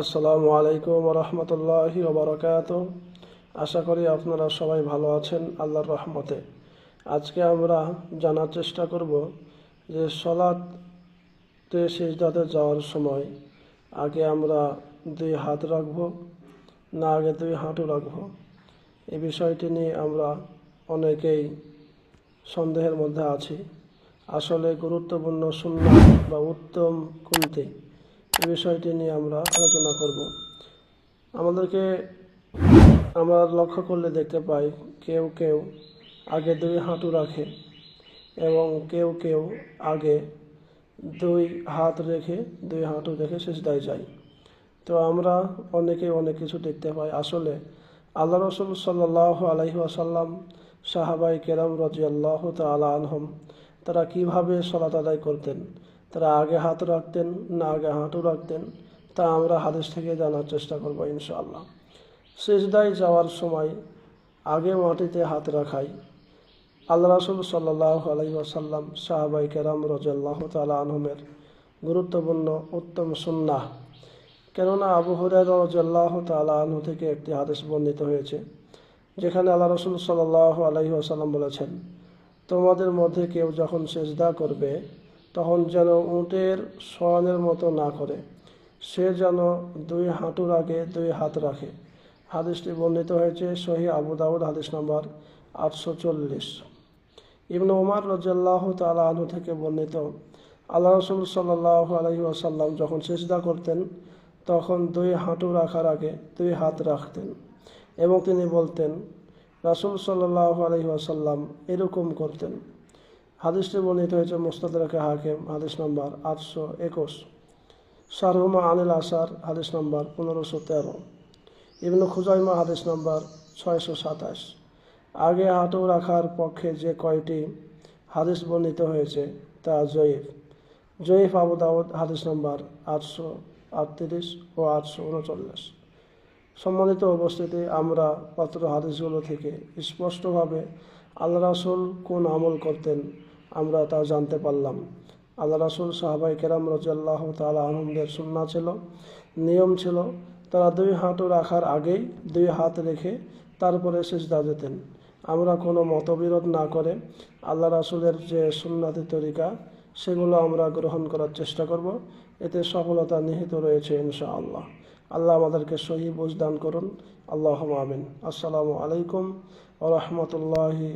আসসালামু আলাইকুম রহমতুল্লাহি ওবরাকাত আশা করি আপনারা সবাই ভালো আছেন আল্লাহর রহমতে। আজকে আমরা জানার চেষ্টা করব যে সলাতে সিজদাতে যাওয়ার সময় আগে আমরা দুই হাত রাখব, না আগে দুই হাঁটু রাখব। এই বিষয়টি নিয়ে আমরা অনেকেই সন্দেহের মধ্যে আছি। আসলে গুরুত্বপূর্ণ শূন্য বা উত্তম কোনটি এই বিষয়টি নিয়ে আমরা আলোচনা করব। আমাদেরকে আমরা লক্ষ্য করলে দেখতে পাই কেউ কেউ আগে দুই হাঁটু রাখে এবং কেউ কেউ আগে দুই হাত রেখে দুই হাঁটু রেখে শেষদায় যায় তো আমরা অনেকে অনেক কিছু দেখতে পাই। আসলে আল্লাহ রসুল সাল্লাহ আলহি আসাল্লাম সাহাবাই কেরাম রাজি আল্লাহ তালা আনহম, তারা কীভাবে সলাত আদায় করতেন? তারা আগে হাত রাখতেন, না আগে হাঁটু রাখতেন, তা আমরা হাদিস থেকে জানার চেষ্টা করব ইনশাআল্লাহ। সেজদায় যাওয়ার সময় আগে মাটিতে হাত রাখাই। আল্লাহ রাসুল সাল্লাহ আলাই আসাল্লাম সাহাবাই কেরাম রাজাল্লাহ তালা আনহমের গুরুত্বপূর্ণ উত্তম সুন্নাহ। কেননা আবু হরাই রাজাল্লাহ তালা আনহু থেকে একটি হাদিস বর্ণিত হয়েছে, যেখানে আল্লাহ রসুল সাল্লাহ আসাল্লাম বলেছেন, তোমাদের মধ্যে কেউ যখন সেজদা করবে তখন যেন উটের শয়নের মতো না করে। সে যেন দুই হাঁটুর আগে দুই হাত রাখে। হাদিসটি বর্ণিত হয়েছে সহি আবু দাউদ হাদিস নম্বর আটশো চল্লিশ। ইবনু উমার রাজাল্লাহ তালা আনু থেকে বর্ণিত, আল্লাহ রসুল সাল্লাহ আলহি আসাল্লাম যখন সেজদা করতেন, তখন দুই হাঁটু রাখার আগে দুই হাত রাখতেন এবং তিনি বলতেন, রাসুল সাল্লাহ আলহি আসাল্লাম এরকম করতেন। হাদিসটি বর্ণিত হয়েছে মুস্তাদ রাখে হাকিম, হাদিস নম্বর আটশো একুশ। সারহুমা আনিল আসার, হাদিস নম্বর পনেরোশো তেরো। ইবনু খুজাইমা, হাদিস নম্বর ছয়শো সাতাশ। আগে হাঁটু রাখার পক্ষে যে কয়টি হাদিস বর্ণিত হয়েছে তা জয়ীফ। জয়ীফ আবু দাউদ, হাদিস নম্বর আটশো আটত্রিশ ও আটশো উনচল্লিশ। সম্মানিত উপস্থিতি, আমরা পত্র হাদিসগুলো থেকে স্পষ্টভাবে আল্লাহ রাসুল কোন আমল করতেন আমরা তা জানতে পারলাম। আল্লাহ রাসুল সাহাবাই কেরাম রাজাল্লাহ তালা আহমদের সুন্না ছিল, নিয়ম ছিল তারা দুই হাঁটু রাখার আগেই দুই হাত রেখে তারপরে সেজদা যেতেন আমরা কোনো মতবিরোধ না করে আল্লাহ রাসুলের যে সুন্নাতি তরিকা, সেগুলো আমরা গ্রহণ করার চেষ্টা করব। এতে সফলতা নিহিত রয়েছে ইনশা আল্লাহ আমাদেরকে সহি বুঝ দান করুন। আল্লাহ আমিন। আসসালামু আলাইকুম ও রহমতুল্লাহি